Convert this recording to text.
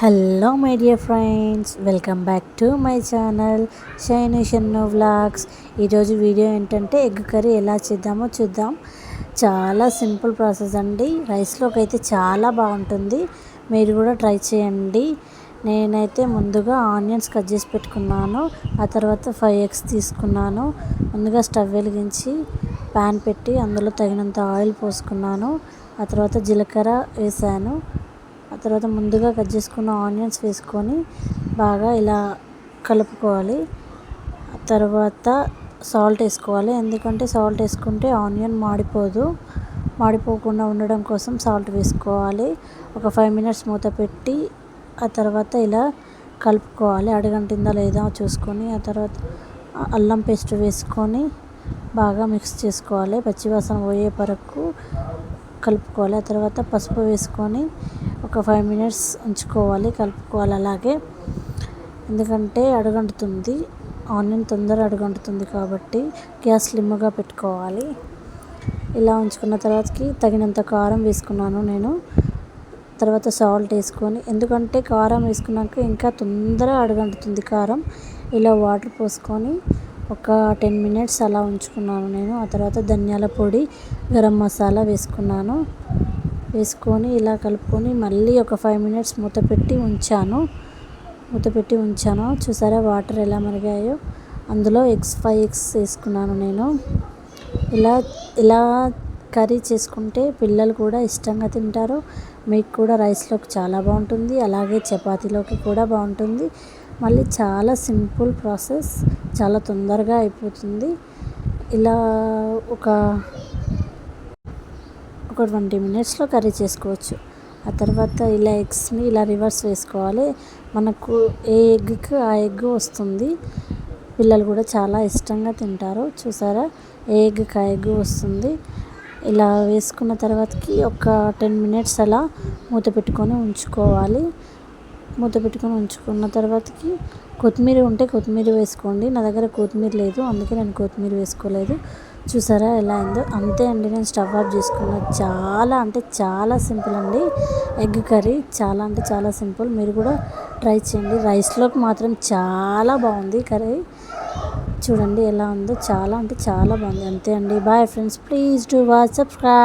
Hello my dear friends. Welcome back to my channel Shainu Shannu vlogs. ఈరోజు video ఏంటంటే egg curry ఎలా చేద్దామో చూద్దాం. చాలా సింపుల్ ప్రాసెస్ అండి. రైస్లోకి అయితే చాలా బాగుంటుంది. మీరు కూడా ట్రై చేయండి. నేనైతే ముందుగా ఆనియన్స్ కట్ చేసి పెట్టుకున్నాను. ఆ తర్వాత ఫైవ్ ఎగ్స్ తీసుకున్నాను. ముందుగా స్టవ్ వెలిగించి ప్యాన్ పెట్టి అందులో తగినంత ఆయిల్ పోసుకున్నాను. ఆ తర్వాత జీలకర్ర వేసాను. ఆ తర్వాత ముందుగా కట్ చేసుకున్న ఆనియన్స్ వేసుకొని బాగా ఇలా కలుపుకోవాలి. ఆ తర్వాత సాల్ట్ వేసుకోవాలి. ఎందుకంటే సాల్ట్ వేసుకుంటే ఆనియన్ మాడిపోదు. మాడిపోకుండా ఉండడం కోసం సాల్ట్ వేసుకోవాలి. ఒక ఫైవ్ మినిట్స్ మూత పెట్టి ఆ తర్వాత ఇలా కలుపుకోవాలి. అడగంటిందా లేదా చూసుకొని ఆ తర్వాత అల్లం పేస్ట్ వేసుకొని బాగా మిక్స్ చేసుకోవాలి. పచ్చివాసన పోయే వరకు కలుపుకోవాలి. ఆ తర్వాత పసుపు వేసుకొని ఒక ఫైవ్ మినిట్స్ ఉంచుకోవాలి కలుపుకోవాలి అలాగే. ఎందుకంటే అడుగంటుతుంది ఆనియన్ తొందర అడుగంటుతుంది కాబట్టి గ్యాస్ స్లిమ్గా పెట్టుకోవాలి. ఇలా ఉంచుకున్న తర్వాతకి తగినంత కారం వేసుకున్నాను నేను. తర్వాత సాల్ట్ వేసుకొని ఎందుకంటే కారం వేసుకున్నాక ఇంకా తొందర అడుగంటుతుంది కారం. ఇలా వాటర్ పోసుకొని ఒక టెన్ మినిట్స్ అలా ఉంచుకున్నాను నేను. ఆ తర్వాత ధనియాల పొడి గరం మసాలా వేసుకున్నాను. వేసుకొని ఇలా కలుపుకొని మళ్ళీ ఒక ఫైవ్ మినిట్స్ మూత పెట్టి ఉంచాను. మూత పెట్టి ఉంచాను. చూసారా వాటర్ ఎలా మరిగాయో? అందులో ఎగ్స్ ఫైవ్ ఎగ్స్ వేసుకున్నాను నేను. ఇలా ఇలా కర్రీ చేసుకుంటే పిల్లలు కూడా ఇష్టంగా తింటారు. మీకు కూడా రైస్లోకి చాలా బాగుంటుంది. అలాగే చపాతీలోకి కూడా బాగుంటుంది. మళ్ళీ చాలా సింపుల్ ప్రాసెస్ చాలా తొందరగా అయిపోతుంది. ఇలా ఒక ఒక ట్వంటీ మినిట్స్లో కర్రీ చేసుకోవచ్చు. ఆ తర్వాత ఇలా ఎగ్స్ని ఇలా రివర్స్ వేసుకోవాలి. మనకు ఏ ఎగ్కి ఆ ఎగ్ వస్తుంది పిల్లలు కూడా చాలా ఇష్టంగా తింటారు. చూసారా? ఏ ఎగ్కి ఆ ఎగ్ వస్తుంది. ఇలా వేసుకున్న తర్వాతకి ఒక టెన్ మినిట్స్ అలా మూత పెట్టుకొని ఉంచుకోవాలి. మూత పెట్టుకొని ఉంచుకున్న తర్వాతకి కొత్తిమీర ఉంటే కొత్తిమీర వేసుకోండి. నా దగ్గర కొత్తిమీర లేదు అందుకే నేను కొత్తిమీర వేసుకోలేదు. చూసారా ఎలా అయిందో? అంతే అండి నేను స్టవ్ ఆఫ్ చేసుకున్నా. చాలా అంటే చాలా సింపుల్ అండి. ఎగ్ కర్రీ చాలా అంటే చాలా సింపుల్. మీరు కూడా ట్రై చేయండి. రైస్లోకి మాత్రం చాలా బాగుంది కర్రీ. చూడండి ఎలా ఉందో. చాలా అంటే చాలా బాగుంది. అంతే అండి. Bye friends. Please do watch subscribe